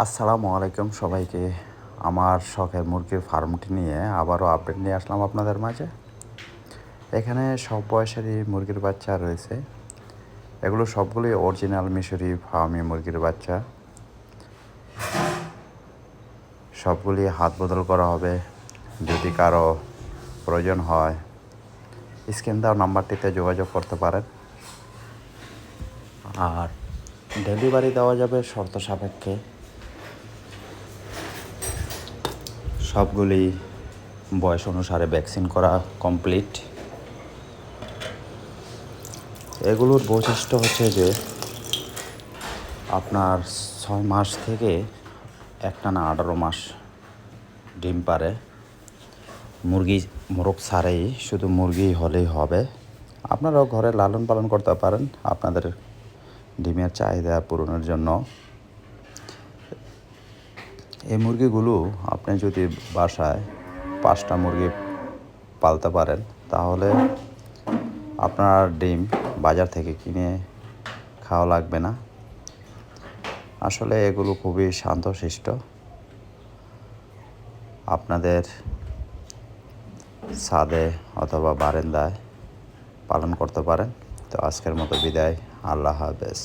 আসসালামু আলাইকুম সবাইকে। আমার শখের মুরগির ফার্মটি নিয়ে আবারও আপডেট নিয়ে আসলাম আপনাদের মাঝে। এখানে সব বয়সেরই মুরগির বাচ্চা রয়েছে। এগুলো সবগুলি অরিজিনাল মিশরি ফার্মি মুরগির বাচ্চা। সবগুলি হাত বদল করা হবে যদি কারও প্রয়োজন হয়। স্ক্রিন দেওয়া নাম্বারটিতে যোগাযোগ করতে পারেন। আর ডেলিভারি দেওয়া যাবে শর্ত সাপেক্ষে। সবগুলি বয়স অনুসারে ভ্যাকসিন করা কমপ্লিট। এগুলোর বৈশিষ্ট্য হচ্ছে যে আপনার ছয় মাস থেকে একটানা আঠারো মাস ডিম পারে। মুরগি, মোরগ ছাড়াই শুধু মুরগি হলেই হবে। আপনারাও ঘরে লালন পালন করতে পারেন আপনাদের ডিমের চাহিদা পূরণের জন্য। এই মুরগিগুলো আপনি যদি বাসায় পাঁচটা মুরগি পালতে পারেন, তাহলে আপনার ডিম বাজার থেকে কিনে খাওয়া লাগবে না। আসলে এগুলো খুবই শান্তশিষ্ট আপনাদের ছাদে অথবা বারেন্দায় পালন করতে পারেন। তো আজকের মতো বিদায়। আল্লাহ হাফেজ।